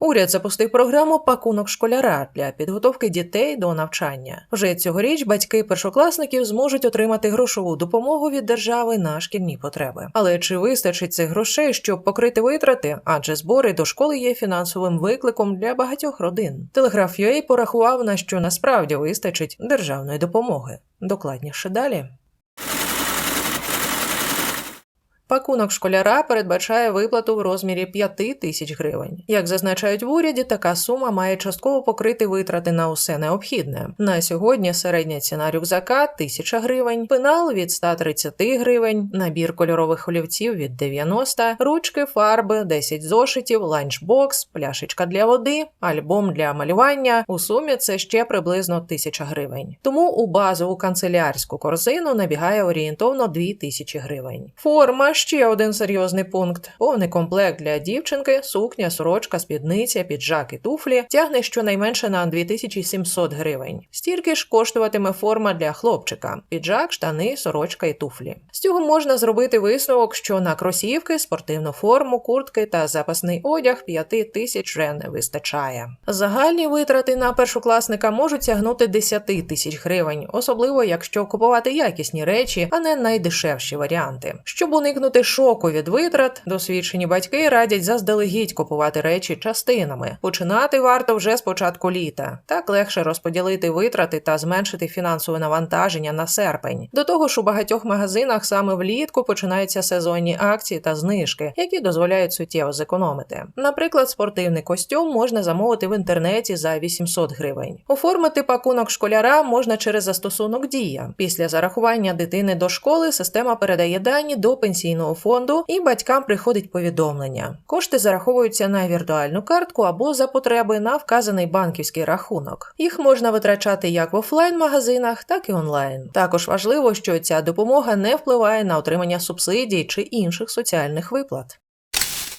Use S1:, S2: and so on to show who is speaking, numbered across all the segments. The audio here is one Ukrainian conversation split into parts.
S1: Уряд запустив програму Пакунок школяра для підготовки дітей до навчання. Вже цьогоріч батьки першокласників зможуть отримати грошову допомогу від держави на шкільні потреби. Але чи вистачить цих грошей, щоб покрити витрати? Адже збори до школи є фінансовим викликом для багатьох родин. Телеграф UA порахував на що насправді вистачить державної допомоги. Докладніше далі. Пакунок школяра передбачає виплату в розмірі 5 тисяч гривень. Як зазначають в уряді, така сума має частково покрити витрати на усе необхідне. На сьогодні середня ціна рюкзака 1000 гривень, пенал від 130 гривень, набір кольорових олівців від 90, ручки, фарби, 10 зошитів, ланчбокс, пляшечка для води, альбом для малювання. У сумі це ще приблизно 1000 гривень. Тому у базову канцелярську корзину набігає орієнтовно 2000 гривень. Форма ще один серйозний пункт: повний комплект для дівчинки, сукня, сорочка, спідниця, піджак і туфлі тягне щонайменше на 2700 гривень. Стільки ж коштуватиме форма для хлопчика: піджак, штани, сорочка і туфлі. З цього можна зробити висновок, що на кросівки, спортивну форму, куртки та запасний одяг 5 тисяч не вистачає. Загальні витрати на першокласника можуть сягнути 10 тисяч гривень, особливо якщо купувати якісні речі, а не найдешевші варіанти. Щоб уникнути шоку від витрат, досвідчені батьки радять заздалегідь купувати речі частинами. Починати варто вже з початку літа. Так легше розподілити витрати та зменшити фінансове навантаження на серпень. До того ж, у багатьох магазинах саме влітку починаються сезонні акції та знижки, які дозволяють суттєво зекономити. Наприклад, спортивний костюм можна замовити в інтернеті за 800 гривень. Оформити пакунок школяра можна через застосунок Дія. Після зарахування дитини до школи система передає дані до пенсійного фонду і батькам приходить повідомлення. Кошти зараховуються на віртуальну картку або за потреби на вказаний банківський рахунок. Їх можна витрачати як в офлайн-магазинах, так і онлайн. Також важливо, що ця допомога не впливає на отримання субсидій чи інших соціальних виплат.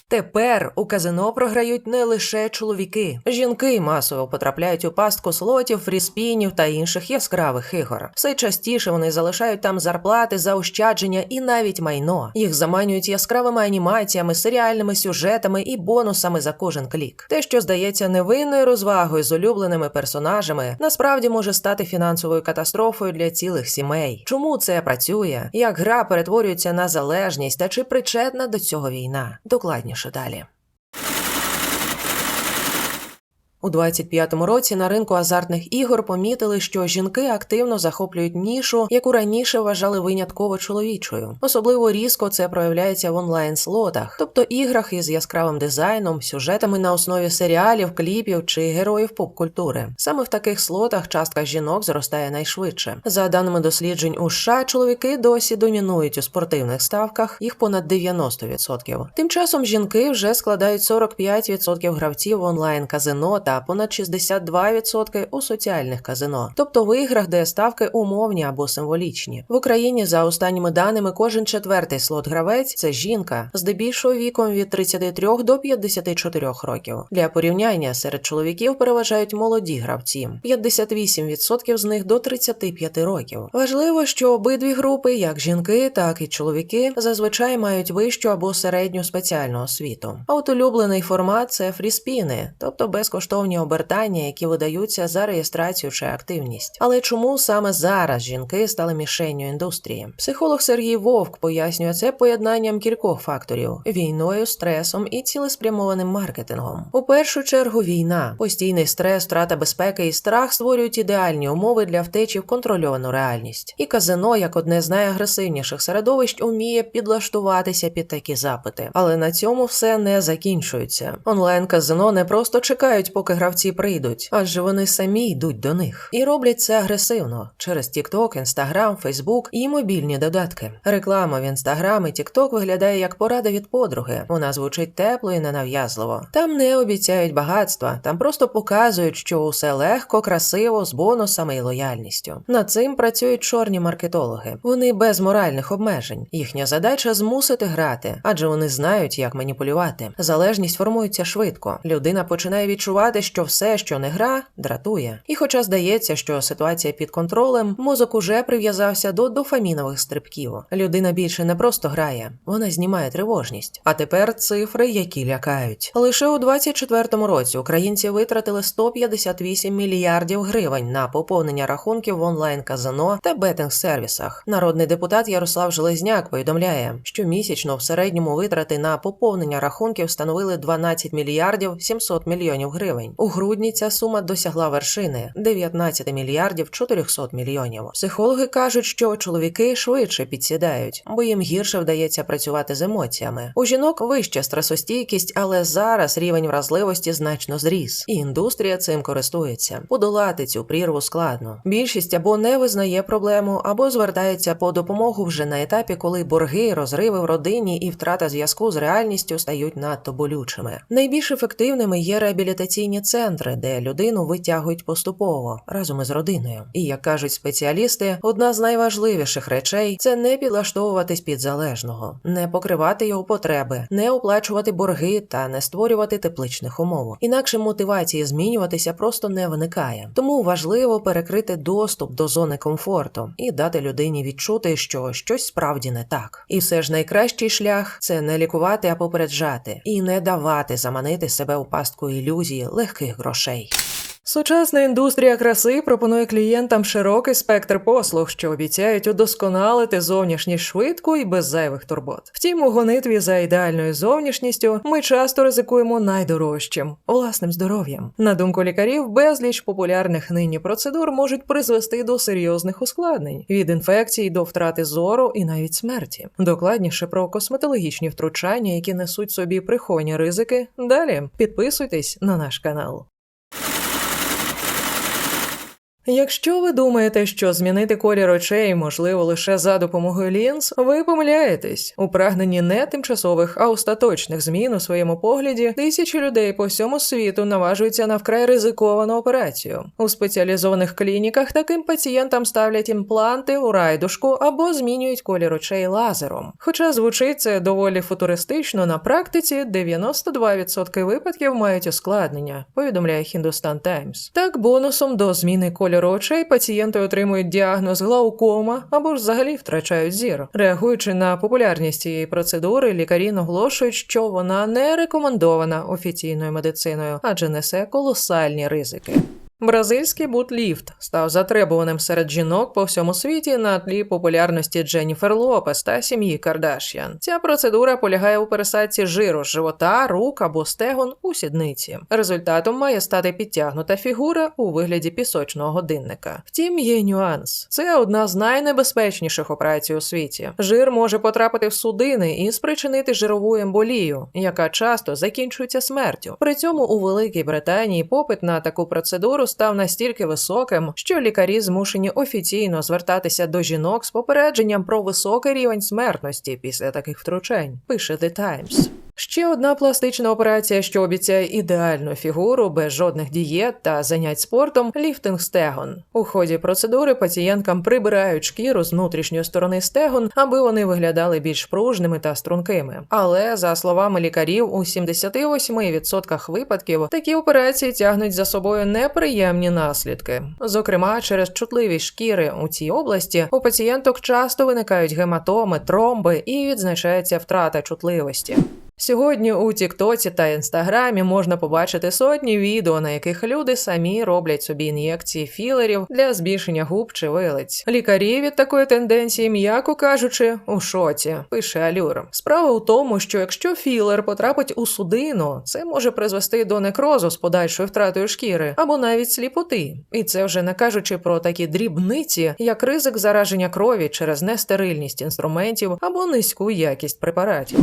S1: Тепер у казино програють не лише чоловіки. Жінки масово потрапляють у пастку слотів, фріспінів та інших яскравих ігор. Все частіше вони залишають там зарплати, заощадження і навіть майно. Їх заманюють яскравими анімаціями, серіальними сюжетами і бонусами за кожен клік. Те, що здається невинною розвагою з улюбленими персонажами, насправді може стати фінансовою катастрофою для цілих сімей. Чому це працює? Як гра перетворюється на залежність та чи причетна до цього війна? Докладніше далі. У 25-му році на ринку азартних ігор помітили, що жінки активно захоплюють нішу, яку раніше вважали винятково чоловічою. Особливо різко це проявляється в онлайн-слотах, тобто іграх із яскравим дизайном, сюжетами на основі серіалів, кліпів чи героїв поп-культури. Саме в таких слотах частка жінок зростає найшвидше. За даними досліджень у США, чоловіки досі домінують у спортивних ставках, їх понад 90%. Тим часом жінки вже складають 45% гравців в онлайн-казино та понад 62% у соціальних казино, тобто в іграх, де ставки умовні або символічні. В Україні за останніми даними кожен четвертий слот-гравець це жінка, здебільшого віком від 33 до 54 років. Для порівняння серед чоловіків переважають молоді гравці 58% з них до 35 років. Важливо, що обидві групи, як жінки, так і чоловіки, зазвичай мають вищу або середню спеціальну освіту. А от улюблений формат це фріспіни, тобто безкоштовні обертання, які видаються за реєстрацію чи активність. Але чому саме зараз жінки стали мішенню індустрії? Психолог Сергій Вовк пояснює це поєднанням кількох факторів: війною, стресом і цілеспрямованим маркетингом. У першу чергу війна, постійний стрес, втрата безпеки і страх створюють ідеальні умови для втечі в контрольовану реальність. І казино, як одне з найагресивніших середовищ, уміє підлаштуватися під такі запити. Але на цьому все не закінчується. Онлайн казино не просто чекають, поки гравці прийдуть, адже вони самі йдуть до них і роблять це агресивно через TikTok, Instagram, Facebook і мобільні додатки. Реклама в Instagram і TikTok виглядає як порада від подруги. Вона звучить тепло і ненав'язливо. Там не обіцяють багатства, там просто показують, що усе легко, красиво, з бонусами і лояльністю. Над цим працюють чорні маркетологи. Вони без моральних обмежень. Їхня задача змусити грати, адже вони знають, як маніпулювати. Залежність формується швидко. Людина починає відчувати сказати, що все, що не гра, дратує. І хоча здається, що ситуація під контролем, мозок уже прив'язався до дофамінових стрибків. Людина більше не просто грає, вона знімає тривожність. А тепер цифри, які лякають. Лише у 24-му році українці витратили 158 мільярдів гривень на поповнення рахунків в онлайн-казино та бетинг-сервісах. Народний депутат Ярослав Железняк повідомляє, що місячно в середньому витрати на поповнення рахунків становили 12 мільярдів 700 мільйонів гривень. У грудні ця сума досягла вершини 19 мільярдів 400 мільйонів. Психологи кажуть, що чоловіки швидше підсідають, бо їм гірше вдається працювати з емоціями. У жінок вища стресостійкість, але зараз рівень вразливості значно зріс, і індустрія цим користується. Подолати цю прірву складно. Більшість або не визнає проблему, або звертається по допомогу вже на етапі, коли борги, розриви в родині і втрата зв'язку з реальністю стають надто болючими. Найбільш ефективними є реабілітаційні центри, де людину витягують поступово разом із родиною. І як кажуть спеціалісти, одна з найважливіших речей це не підлаштовуватись під залежного, не покривати його потреби, не оплачувати борги та не створювати тепличних умов. Інакше мотивації змінюватися просто не виникає. Тому важливо перекрити доступ до зони комфорту і дати людині відчути, що щось справді не так. І все ж найкращий шлях це не лікувати, а попереджати і не давати заманити себе у пастку ілюзії легких грошей. Сучасна індустрія краси пропонує клієнтам широкий спектр послуг, що обіцяють удосконалити зовнішність швидко і без зайвих турбот. Втім, у гонитві за ідеальною зовнішністю ми часто ризикуємо найдорожчим власним здоров'ям. На думку лікарів, безліч популярних нині процедур можуть призвести до серйозних ускладнень від інфекцій до втрати зору і навіть смерті. Докладніше про косметологічні втручання, які несуть собі приховані ризики. Далі підписуйтесь на наш канал. Якщо ви думаєте, що змінити колір очей можливо лише за допомогою лінз, ви помиляєтесь. У прагненні не тимчасових, а остаточних змін у своєму погляді тисячі людей по всьому світу наважуються на вкрай ризиковану операцію. У спеціалізованих клініках таким пацієнтам ставлять імпланти у райдушку або змінюють колір очей лазером. Хоча звучить це доволі футуристично, на практиці 92% випадків мають ускладнення, повідомляє Hindustan Times. Так, бонусом до зміни кольору кольору очей пацієнти отримують діагноз глаукома або ж взагалі втрачають зір. Реагуючи на популярність цієї процедури, лікарі наголошують, що вона не рекомендована офіційною медициною, адже несе колосальні ризики. Бразильський бутліфт став затребуваним серед жінок по всьому світі на тлі популярності Дженніфер Лопес та сім'ї Кардаш'ян. Ця процедура полягає у пересадці жиру з живота, рук або стегон у сідниці. Результатом має стати підтягнута фігура у вигляді пісочного годинника. Втім, є нюанс. Це одна з найнебезпечніших операцій у світі. Жир може потрапити в судини і спричинити жирову емболію, яка часто закінчується смертю. При цьому у Великій Британії попит на таку процедуру став настільки високим, що лікарі змушені офіційно звертатися до жінок з попередженням про високий рівень смертності після таких втручань. Пише The Times. Ще одна пластична операція, що обіцяє ідеальну фігуру без жодних дієт та занять спортом ліфтинг стегон. У ході процедури пацієнткам прибирають шкіру з внутрішньої сторони стегон, аби вони виглядали більш пружними та стрункими. Але за словами лікарів, у 78% випадків такі операції тягнуть за собою неприємні наслідки. Зокрема, через чутливість шкіри у цій області у пацієнток часто виникають гематоми, тромби і відзначається втрата чутливості. Сьогодні у Тіктоці та Інстаграмі можна побачити сотні відео, на яких люди самі роблять собі ін'єкції філерів для збільшення губ чи вилиць. Лікарі від такої тенденції, м'яко кажучи, у шоці, пише Алюр. Справа у тому, що якщо філер потрапить у судину, це може призвести до некрозу з подальшою втратою шкіри або навіть сліпоти. І це вже не кажучи про такі дрібниці, як ризик зараження крові через нестерильність інструментів або низьку якість препаратів.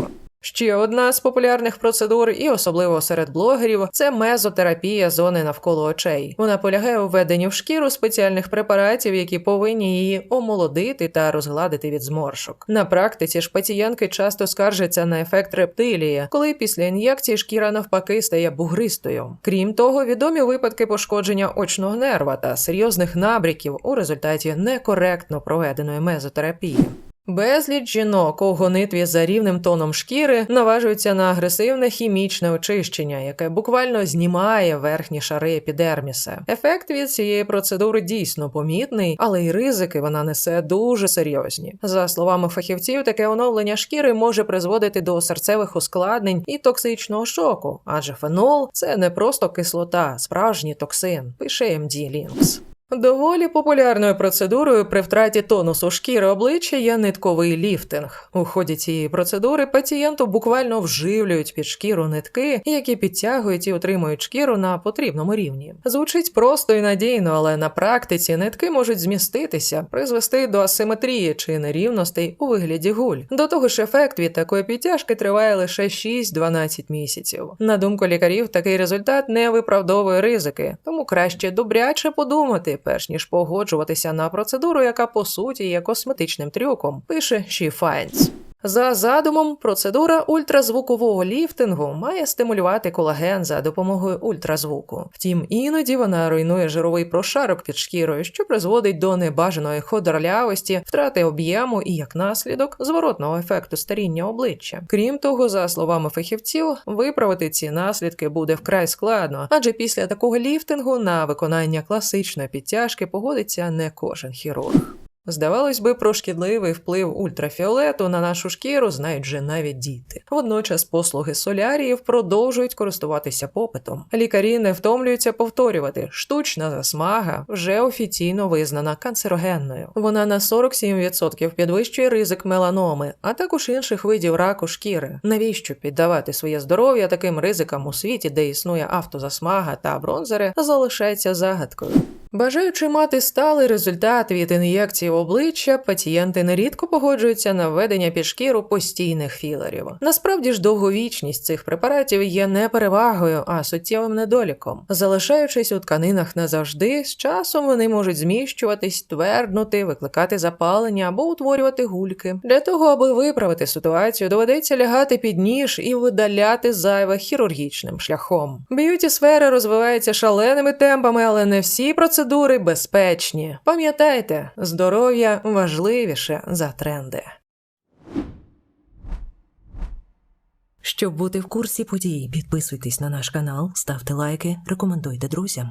S1: Ще одна з популярних процедур, і особливо серед блогерів, це мезотерапія зони навколо очей. Вона полягає у введенні в шкіру спеціальних препаратів, які повинні її омолодити та розгладити від зморшок. На практиці ж пацієнтки часто скаржаться на ефект рептилії, коли після ін'єкції шкіра навпаки стає бугристою. Крім того, відомі випадки пошкодження очного нерва та серйозних набріків у результаті некоректно проведеної мезотерапії. Безліч жінок у гонитві за рівним тоном шкіри наважуються на агресивне хімічне очищення, яке буквально знімає верхні шари епідерміса. Ефект від цієї процедури дійсно помітний, але й ризики вона несе дуже серйозні. За словами фахівців, таке оновлення шкіри може призводити до серцевих ускладнень і токсичного шоку, адже фенол це не просто кислота, справжній токсин. Пише MD Links. Доволі популярною процедурою при втраті тонусу шкіри обличчя є нитковий ліфтинг. У ході цієї процедури пацієнту буквально вживлюють під шкіру нитки, які підтягують і утримують шкіру на потрібному рівні. Звучить просто і надійно, але на практиці нитки можуть зміститися, призвести до асиметрії чи нерівностей у вигляді гуль. До того ж, ефект від такої підтяжки триває лише 6-12 місяців. На думку лікарів, такий результат не виправдовує ризики, тому краще добряче подумати, перш ніж погоджуватися на процедуру, яка по суті є косметичним трюком, пише She Finds. За задумом, процедура ультразвукового ліфтингу має стимулювати колаген за допомогою ультразвуку. Втім, іноді вона руйнує жировий прошарок під шкірою, що призводить до небажаної ходорлявості, втрати об'єму і, як наслідок, зворотного ефекту старіння обличчя. Крім того, за словами фахівців, виправити ці наслідки буде вкрай складно, адже після такого ліфтингу на виконання класичної підтяжки погодиться не кожен хірург. Здавалось би, про шкідливий вплив ультрафіолету на нашу шкіру знають вже навіть діти. Водночас послуги соляріїв продовжують користуватися попитом. Лікарі не втомлюються повторювати, штучна засмага вже офіційно визнана канцерогенною. Вона на 47% підвищує ризик меланоми, а також інших видів раку шкіри. Навіщо піддавати своє здоров'я таким ризикам у світі, де існує автозасмага та бронзери, залишається загадкою. Бажаючи мати сталий результат від ін'єкції в обличчя, пацієнти нерідко погоджуються на введення під шкіру постійних філерів. Насправді ж довговічність цих препаратів є не перевагою, а суттєвим недоліком. Залишаючись у тканинах назавжди, з часом вони можуть зміщуватись, тверднути, викликати запалення або утворювати гульки. Для того, аби виправити ситуацію, доведеться лягати під ніж і видаляти зайве хірургічним шляхом. Б'юті сфера розвивається шаленими темпами, але не всі процедури безпечні. Пам'ятайте, здоров'я важливіше за тренди.
S2: Щоб бути в курсі подій, підписуйтесь на наш канал, ставте лайки, рекомендуйте друзям.